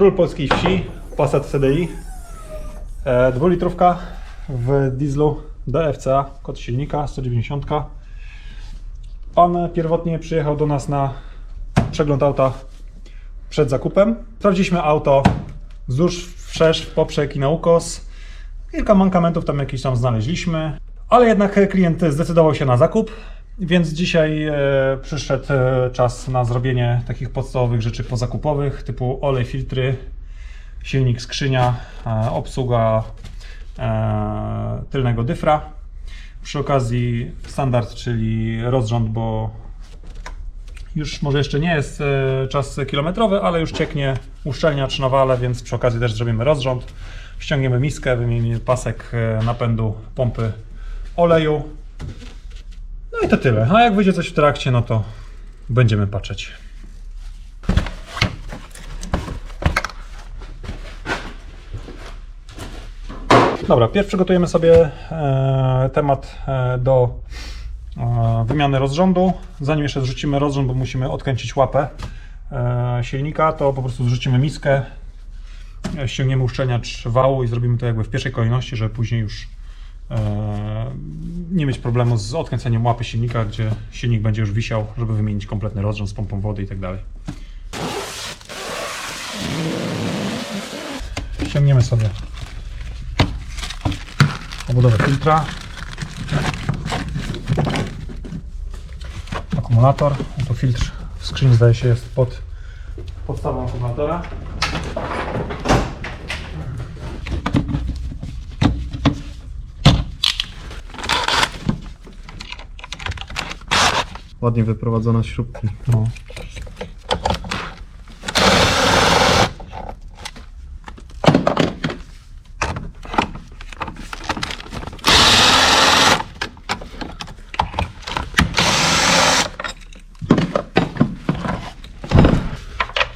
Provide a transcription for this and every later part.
Król polskiej wsi, Passat TDI, e, dwulitrówka w dieslu DFCA, kod silnika 190. Pan pierwotnie przyjechał do nas na przegląd auta przed zakupem. Sprawdziliśmy auto wzdłuż, wszerz, poprzek i na ukos. Kilka mankamentów tam jakieś tam znaleźliśmy, ale jednak klient zdecydował się na zakup, więc dzisiaj e, przyszedł e, czas na zrobienie takich podstawowych rzeczy pozakupowych, typu olej, filtry, silnik, skrzynia, e, obsługa tylnego dyfra. Przy okazji standard, czyli rozrząd, bo już może jeszcze nie jest czas kilometrowy, ale już cieknie uszczelniacz na wale, więc przy okazji też zrobimy rozrząd. Ściągniemy miskę, wymienimy pasek napędu pompy oleju. No i to tyle. A jak wyjdzie coś w trakcie, no to będziemy patrzeć. Dobra, pierw przygotujemy sobie e, temat e, do e, wymiany rozrządu. Zanim jeszcze zrzucimy rozrząd, bo musimy odkręcić łapę e, silnika, to po prostu zrzucimy miskę, e, ściągniemy uszczelniacz wału i zrobimy to jakby w pierwszej kolejności, żeby później już nie mieć problemu z odkręceniem łapy silnika, gdzie silnik będzie już wisiał, żeby wymienić kompletny rozrząd z pompą wody i tak dalej. Ściągniemy sobie obudowę filtra, akumulator. To filtr w skrzyni zdaje się jest pod podstawą akumulatora. Ładnie wyprowadzone śrubki. No.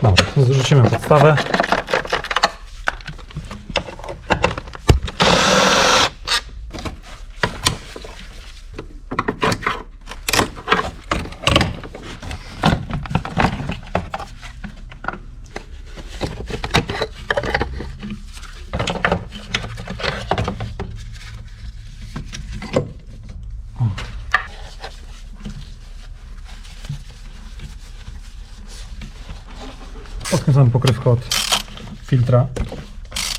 Dobra, to zrzucimy podstawę. Odkręcamy pokrywkę od filtra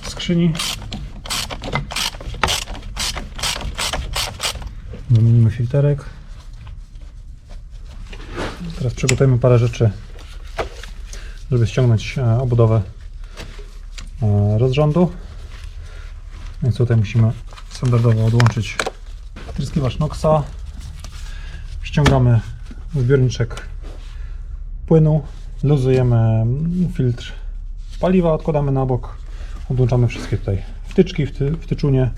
skrzyni. Wymienimy filterek. Teraz przygotujemy parę rzeczy, żeby ściągnąć e, obudowę e, rozrządu. Więc tutaj musimy standardowo odłączyć tryskiwacz Noxa. Ściągamy zbiorniczek płynu, luzujemy filtr paliwa, odkładamy na bok, odłączamy wszystkie tutaj wtyczki w, ty, w tyczunie.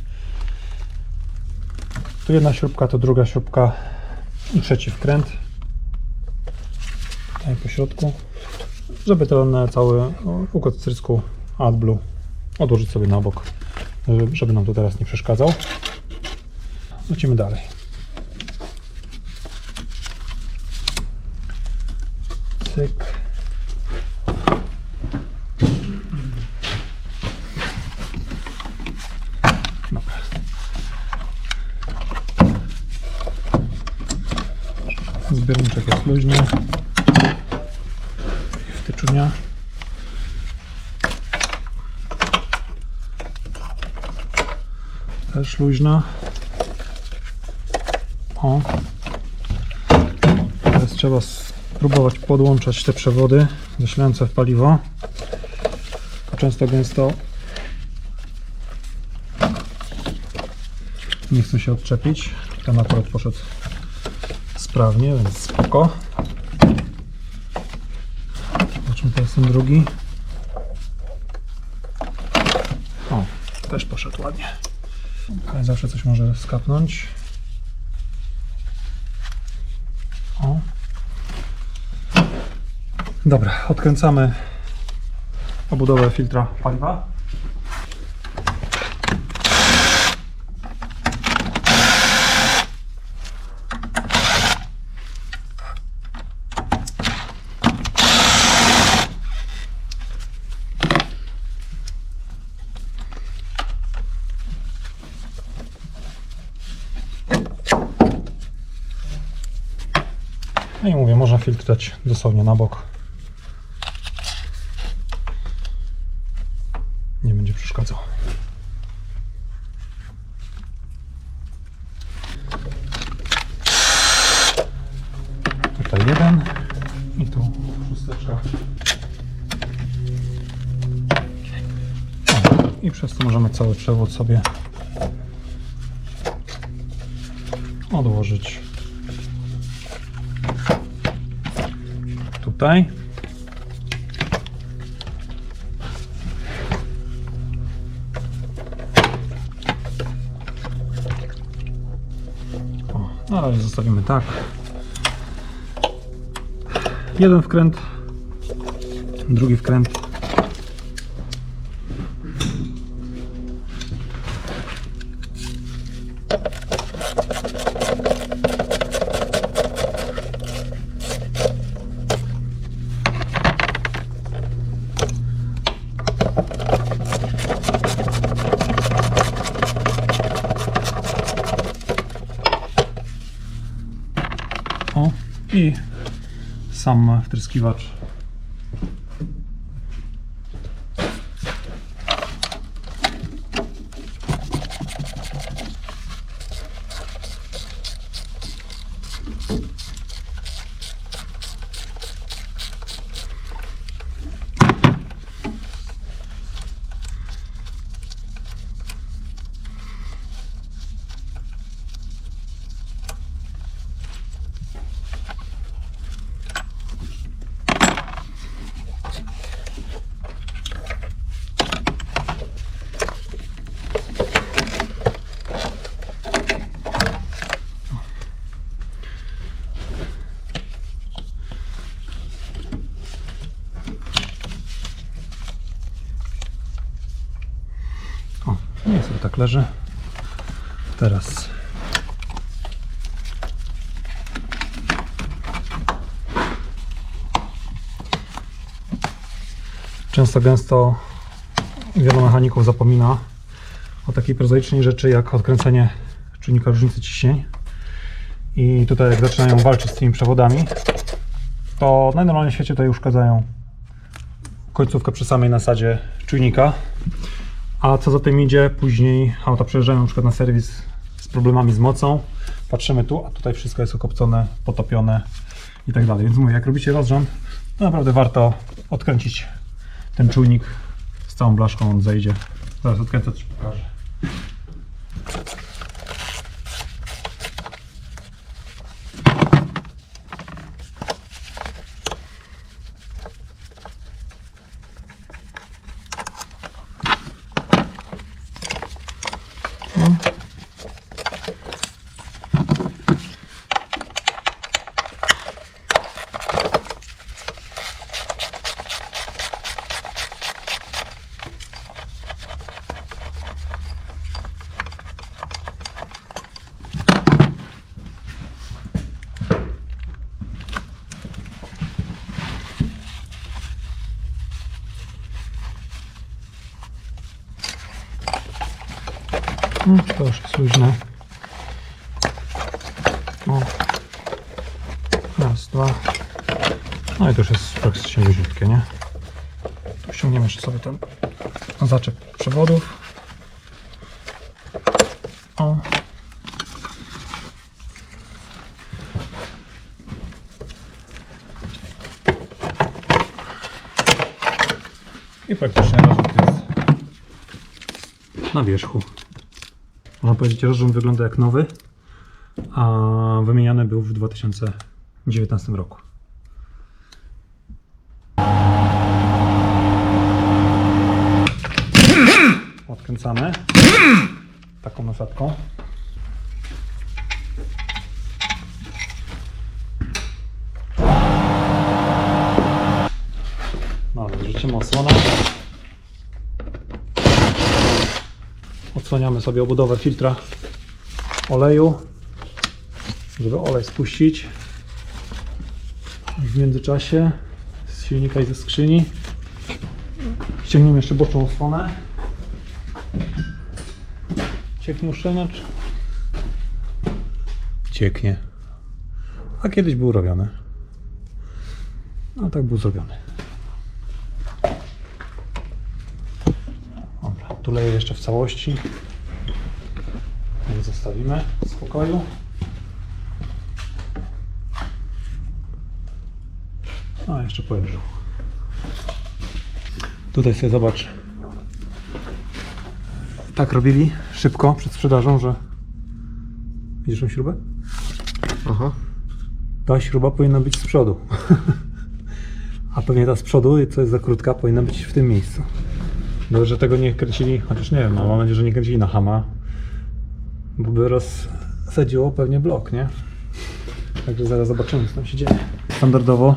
Tu jedna śrubka, to druga śrubka i trzeci wkręt. Tutaj po środku, żeby ten cały układ strysku AdBlue odłożyć sobie na bok, żeby nam to teraz nie przeszkadzał. Lecimy dalej. Cyk. Dobra. Zbiorniczek jest luźny. Wtyczunia. Też luźna. O. Teraz trzeba spróbować podłączać te przewody zasilające w paliwo. Często gęsto nie chcę się odczepić. Ten akurat poszedł sprawnie, więc spoko. Zobaczmy teraz ten drugi. O, też poszedł ładnie. Ale zawsze coś może skapnąć. O. Dobra, odkręcamy obudowę filtra paliwa. I mówię, można filtr dać dosłownie na bok. Nie będzie przeszkadzał. Tutaj jeden i tu szósteczka. I przez to możemy cały przewód sobie odłożyć tutaj. O, na razie zostawimy tak. Jeden wkręt, drugi wkręt. Wtryskiwacz. O, leży. Teraz. Często gęsto wielu mechaników zapomina o takiej prozaicznej rzeczy jak odkręcenie czujnika różnicy ciśnień. I tutaj jak zaczynają walczyć z tymi przewodami, to najnormalniej w świecie tutaj uszkadzają końcówkę przy samej nasadzie czujnika. A co za tym idzie, później auta przejeżdżają na przykład na serwis z problemami z mocą. Patrzymy tu, a tutaj wszystko jest okopcone, potopione i tak dalej. Więc mówię, jak robicie rozrząd, to naprawdę warto odkręcić ten czujnik z całą blaszką, on zejdzie. Zaraz odkręcę, coś pokażę. No, to już jest luźne. O. Raz, dwa. No i to już jest praktycznie luźniutkie, nie? Tu ściągniemy jeszcze sobie ten zaczep przewodów. O. I praktycznie rozrzut jest na wierzchu. Można powiedzieć, że rozrząd wygląda jak nowy, a wymieniany był w 2019 roku. Odkręcamy taką nasadką. No, życzymy osłonę. Odsłaniamy sobie obudowę filtra oleju, żeby olej spuścić. W międzyczasie z silnika i ze skrzyni ściągniemy jeszcze boczną osłonę. Cieknie uszczelniacz. Cieknie. A kiedyś był robiony. No tak był zrobiony. Dobra, tuleję jeszcze w całości. Zostawimy w spokoju. A, jeszcze pojeżdżał. Tutaj sobie zobacz. Tak robili szybko przed sprzedażą, że widzisz tą śrubę? Aha. Ta śruba powinna być z przodu. A pewnie ta z przodu, co jest za krótka, powinna być w tym miejscu. Dobrze, że tego nie kręcili, chociaż nie wiem, no, mam nadzieję, że nie kręcili na hama, bo by rozsadziło pewnie blok, nie? Także zaraz zobaczymy, co tam się dzieje. Standardowo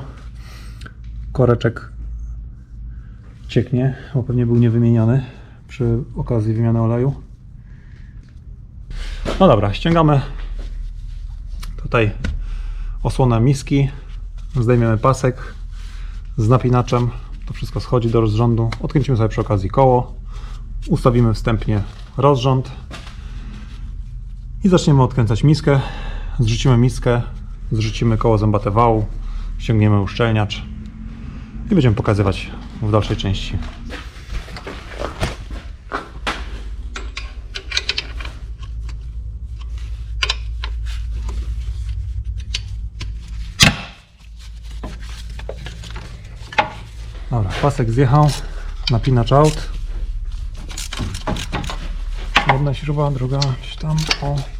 koreczek cieknie, bo pewnie był niewymieniony przy okazji wymiany oleju. No dobra, ściągamy tutaj osłonę miski, zdejmiemy pasek z napinaczem, to wszystko schodzi do rozrządu, odkręcimy sobie przy okazji koło, ustawimy wstępnie rozrząd i zaczniemy odkręcać miskę, zrzucimy miskę, zrzucimy koło zębate wału, ściągniemy uszczelniacz i będziemy pokazywać w dalszej części. Dobra, pasek zjechał, napinacz out. Jedna śruba, druga gdzieś tam, o.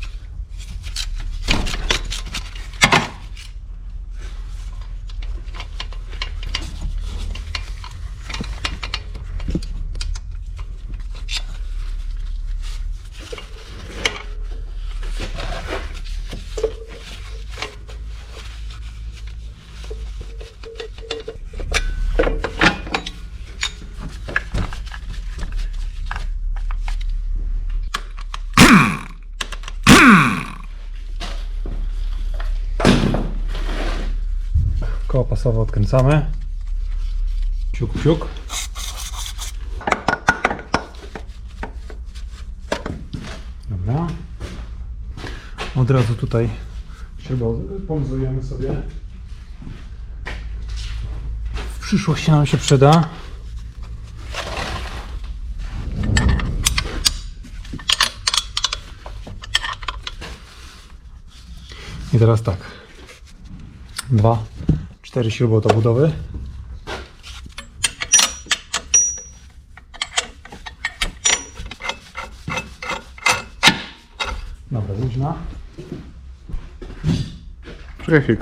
Pasowe odkręcamy. Siuk, siuk. Dobra. Od razu tutaj śrubę pomzujemy sobie. W przyszłości nam się przyda. I teraz tak. Dwa, cztery śrubowodobudowy. Dobra, luźna. Czekaj.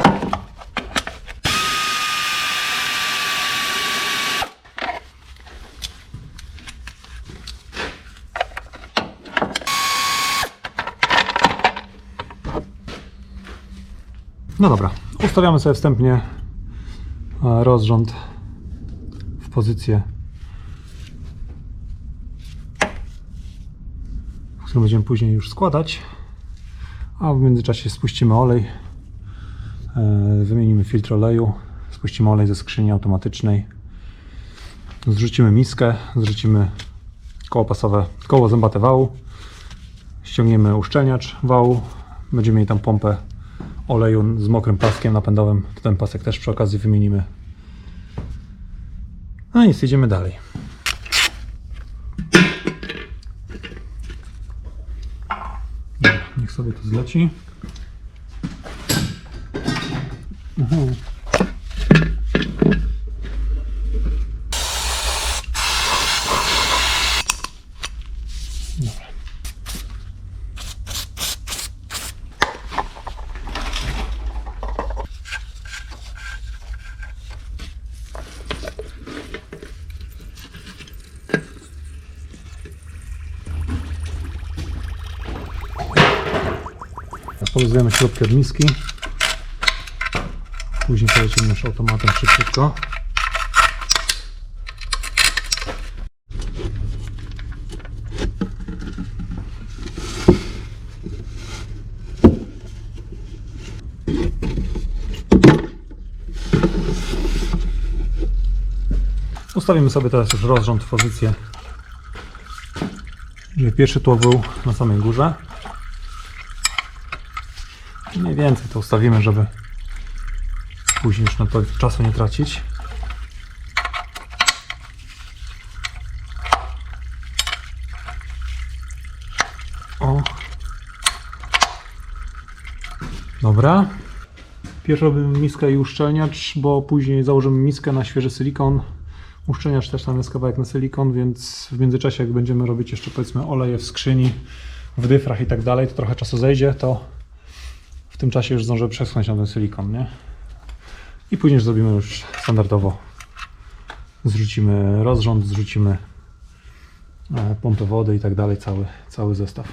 No dobra, ustawiamy sobie wstępnie rozrząd w pozycję, którą będziemy później już składać, a w międzyczasie spuścimy olej, e, wymienimy filtr oleju, spuścimy olej ze skrzyni automatycznej, zrzucimy miskę, zrzucimy koło pasowe, koło zębate wału, ściągniemy uszczelniacz wału, będziemy mieli tam pompę oleju z mokrym paskiem napędowym. Ten pasek też przy okazji wymienimy. No i jedziemy dalej. Niech sobie to zleci. Aha. Poluzujemy śrubkę od miski. Później polecimy już automatem szybciutko. Ustawimy sobie teraz już rozrząd w pozycję, żeby pierwszy tło był na samej górze więcej to ustawimy, żeby później już na to czasu nie tracić. O. Dobra. Pierwsza miska i uszczelniacz, bo później założymy miskę na świeży silikon. Uszczelniacz też tam jest kawałek na silikon, więc w międzyczasie jak będziemy robić jeszcze powiedzmy oleje w skrzyni, w dyfrach i tak dalej, to trochę czasu zejdzie, to w tym czasie już zdążę przesunąć na ten silikon, nie? I później zrobimy już standardowo. Zrzucimy rozrząd, zrzucimy e, pompę wody i tak dalej, cały, cały zestaw.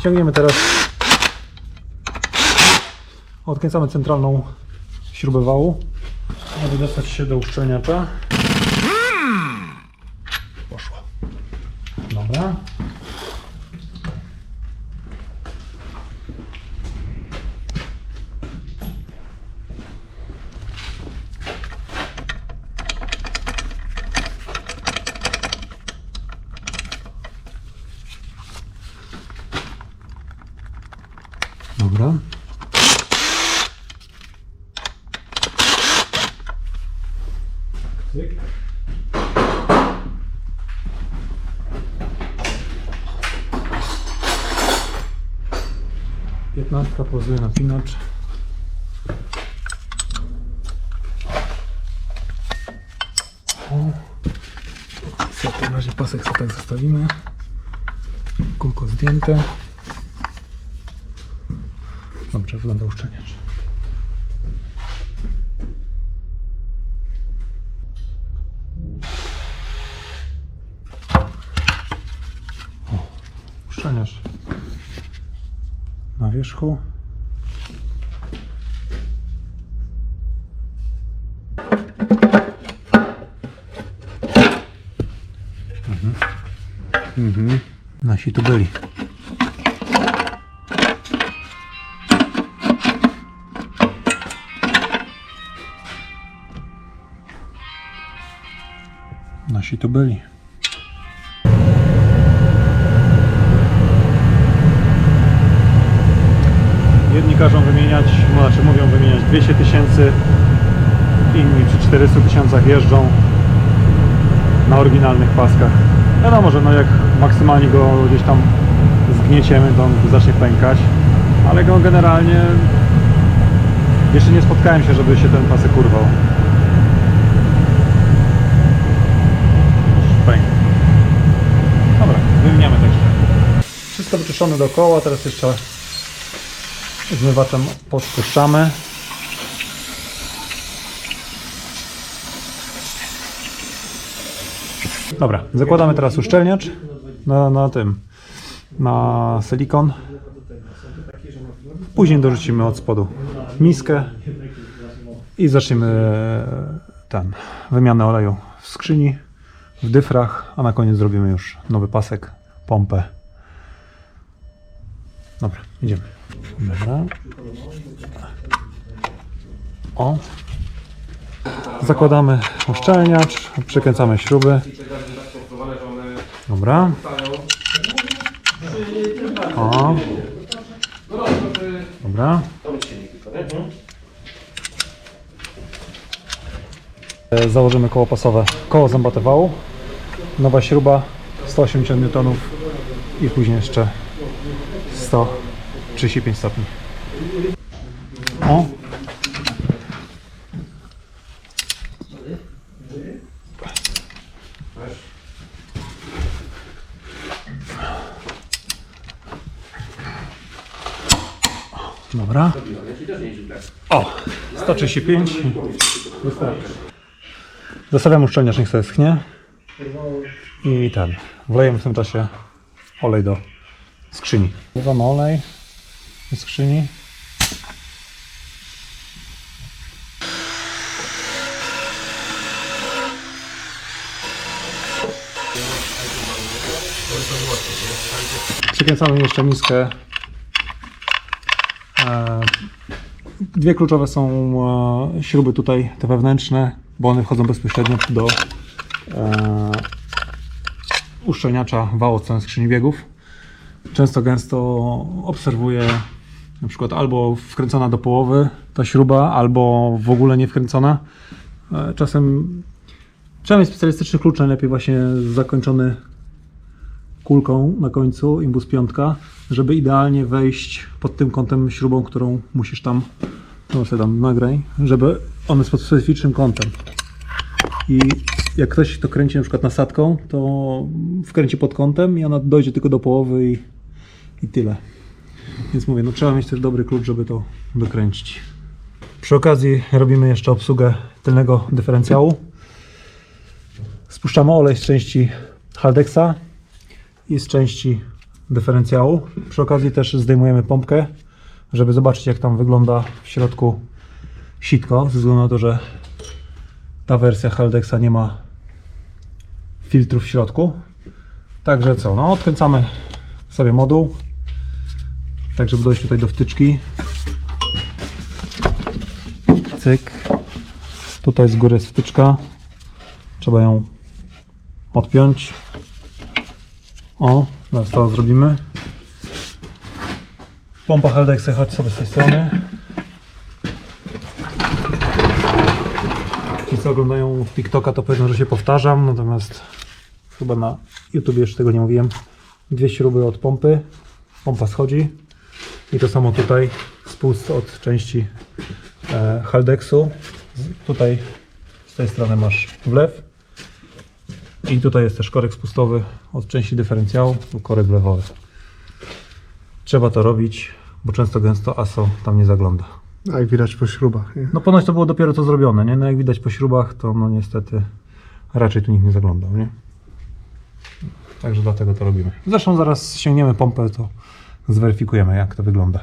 Ściągniemy teraz Odkręcamy centralną śrubę wału, aby dostać się do uszczelniacza. 15 pozuje na pinacz. W takim razie pasek sobie tak zostawimy. Kółko zdjęte. Dobrze wygląda uszczelniacz. Uszczelniacz na wierzchu. Mhm. Mhm. Nasi tu byli. Nasi tu byli. Wymieniać, znaczy mówią wymieniać 200 tysięcy, inni przy 400 tysiącach jeżdżą na oryginalnych paskach. Wiadomo, że no jak maksymalnie go gdzieś tam zgnieciemy, to on zacznie pękać, ale go generalnie jeszcze nie spotkałem się, żeby się ten pasek urwał. Pęk. Dobra, wymieniamy także. Wszystko wyczyszczone dookoła, teraz jeszcze zmywaczem podpuszczamy. Dobra, zakładamy teraz uszczelniacz na, na tym, na silikon. Później dorzucimy od spodu miskę i zaczniemy e, ten, wymianę oleju w skrzyni, w dyfrach, a na koniec zrobimy już nowy pasek, pompę. Dobra, idziemy. Dobra. O. Zakładamy uszczelniacz, przykręcamy śruby. Dobra. O. Dobra. Założymy koło pasowe, koło zębate wału. Nowa śruba 180 N i później jeszcze 135 stopni. O. Dobra. O, 135. Wystarczy. Zostawiam uszczelniacz, niech sobie schnie. I ten. Wlejemy w tym czasie olej do skrzyni. Wlewamy olej do skrzyni. Przykręcamy jeszcze miskę. E, Dwie kluczowe są e, śruby tutaj, te wewnętrzne, bo one wchodzą bezpośrednio do e, uszczelniacza wału skrzyni biegów. Często gęsto obserwuję na przykład albo wkręcona do połowy ta śruba, albo w ogóle nie wkręcona. E, Czasem trzeba mieć specjalistyczny klucz, najlepiej właśnie zakończony kulką na końcu, imbus piątka, żeby idealnie wejść pod tym kątem śrubą, którą musisz tam, no sobie tam nagraj, żeby on jest pod specyficznym kątem. I jak ktoś to kręci na przykład nasadką, to wkręci pod kątem i ona dojdzie tylko do połowy i, i tyle. Więc mówię, no trzeba mieć też dobry klucz, żeby to dokręcić. Przy okazji robimy jeszcze obsługę tylnego dyferencjału. Spuszczamy olej z części Haldexa i z części dyferencjału. Przy okazji też zdejmujemy pompkę, żeby zobaczyć jak tam wygląda w środku sitko, ze względu na to, że ta wersja Haldexa nie ma filtru w środku. Także co, no odkręcamy sobie moduł, tak żeby dojść tutaj do wtyczki. Cyk. Tutaj z góry jest wtyczka. Trzeba ją odpiąć. O, zaraz to zrobimy. Pompa Haldexa, chodź sobie z tej strony. Ci co oglądają TikToka to powiedzą, że się powtarzam, natomiast chyba na YouTube jeszcze tego nie mówiłem. Dwie śruby od pompy, pompa schodzi i to samo tutaj spust od części e, Haldexu. Tutaj z tej strony masz wlew i tutaj jest też korek spustowy od części dyferencjału korek wlewowy. Trzeba to robić, bo często gęsto ASO tam nie zagląda. A jak widać po śrubach, nie? No ponoć to było dopiero co zrobione, nie? No jak widać po śrubach, to no niestety raczej tu nikt nie zaglądał, nie? Także dlatego to robimy. Zresztą zaraz sięgniemy pompę, to zweryfikujemy jak to wygląda.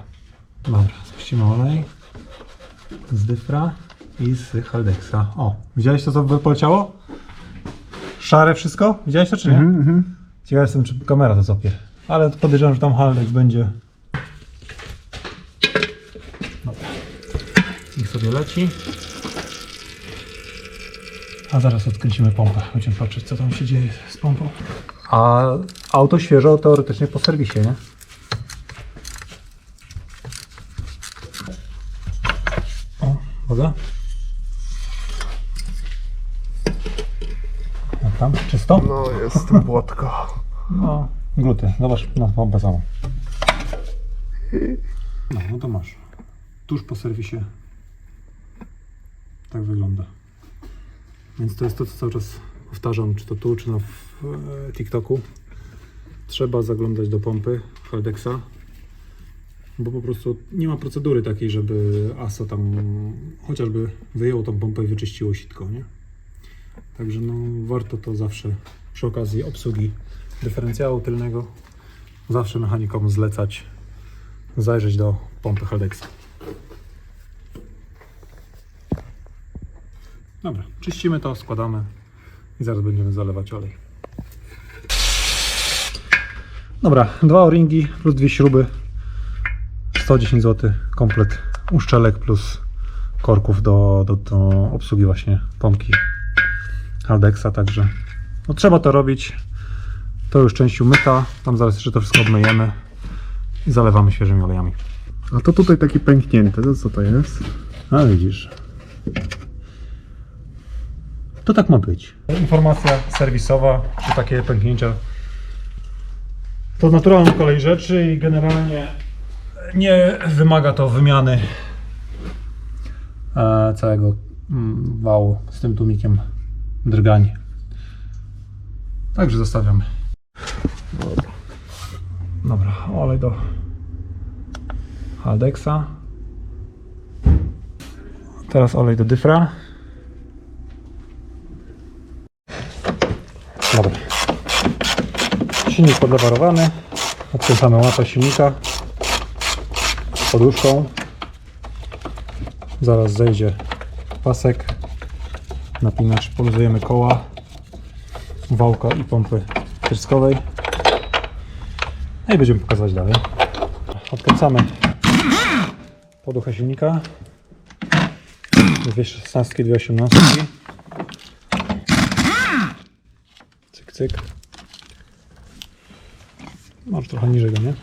Dobra, spuścimy olej z dyfra i z Haldexa. O, widziałeś to co poleciało? Szare wszystko? Widziałeś to czy nie? Mhm. Ciekaw jestem czy kamera to zopie. Ale podejrzewam, że tam Haldex będzie. Dobra. Niech sobie leci. A zaraz odkręcimy pompę. Będziemy patrzeć co tam się dzieje z pompą. A auto świeżo teoretycznie po serwisie, nie? O, uwaga. Jak Czysto? No, jest błotko. No, gluty. Zobacz na pompę samą. No, no to masz. Tuż po serwisie tak wygląda. Więc to jest to, co cały czas powtarzam, czy to tu, czy na w, e, TikToku. Trzeba zaglądać do pompy Haldexa, bo po prostu nie ma procedury takiej, żeby ASO tam chociażby wyjęło tą pompę i wyczyściło sitko, nie? Także no, warto to zawsze przy okazji obsługi dyferencjału tylnego zawsze mechanikom zlecać zajrzeć do pompy Haldexa. Dobra, czyścimy to, składamy i zaraz będziemy zalewać olej. Dobra, dwa o-ringi plus dwie śruby 110 zł komplet uszczelek plus korków do, do, do obsługi właśnie pompki Haldexa, także no, trzeba to robić. To już część umyta, tam zaraz jeszcze to wszystko obmyjemy i zalewamy świeżymi olejami. A to tutaj taki pęknięty, to co to jest? A widzisz. To tak ma być. Informacja serwisowa, czy takie pęknięcia to naturalna kolej rzeczy i generalnie nie wymaga to wymiany e, całego mm, wału z tym tłumikiem drgań. Także zostawiamy. Dobra, olej do Haldexa. Teraz olej do dyfra. Dobra. Silnik podlewarowany. Odkręcamy łapę silnika poduszką. Zaraz zejdzie pasek. Napinacz. Poluzujemy koła wałka i pompy tryskowej. No i będziemy pokazać dalej. Odkręcamy poduchę silnika. Dwie szesnastki, dwie osiemnastki. Cyk, cyk. Może trochę niżej go, nie?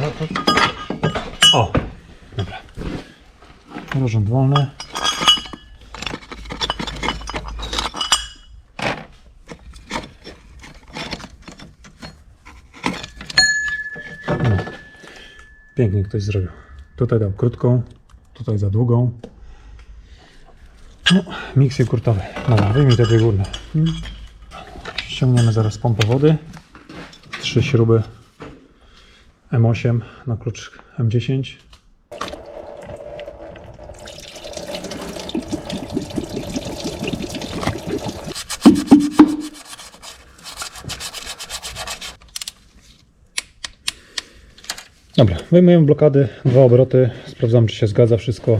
No to porząd wolny. No. Pięknie ktoś zrobił. Tutaj dał krótką, tutaj za długą. No, miksy kurtowy. Dobra, wyjmij te dwie górne. Ściągniemy zaraz pompę wody. Trzy śruby M8 na klucz M10. Dobra, wyjmujemy blokady, dwa obroty, sprawdzam czy się zgadza wszystko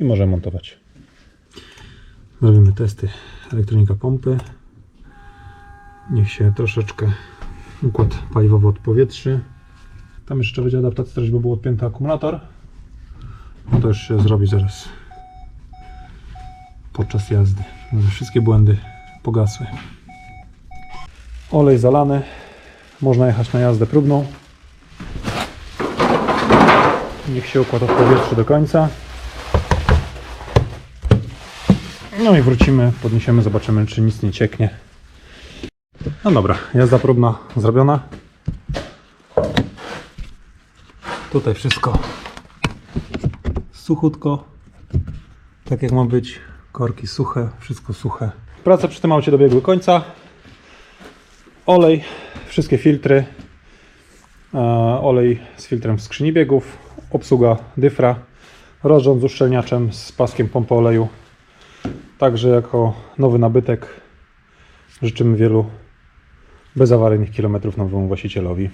i możemy montować. Zrobimy testy elektronika pompy. Niech się troszeczkę układ paliwowy odpowietrzy. Tam jeszcze będzie adaptacja, żeby był odpięty akumulator. No to już się zrobi zaraz podczas jazdy. Wszystkie błędy pogasły. Olej zalany. Można jechać na jazdę próbną. Niech się układ odpowietrzy do końca. No i wrócimy, podniesiemy, zobaczymy czy nic nie cieknie. No dobra, jazda próbna zrobiona. Tutaj wszystko suchutko, tak jak ma być. Korki suche, wszystko suche. Prace przy tym aucie dobiegły końca. Olej, wszystkie filtry. E, olej z filtrem w skrzyni biegów, obsługa dyfra, rozrząd z uszczelniaczem z paskiem pompy oleju. Także jako nowy nabytek życzymy wielu bezawaryjnych kilometrów nowemu właścicielowi.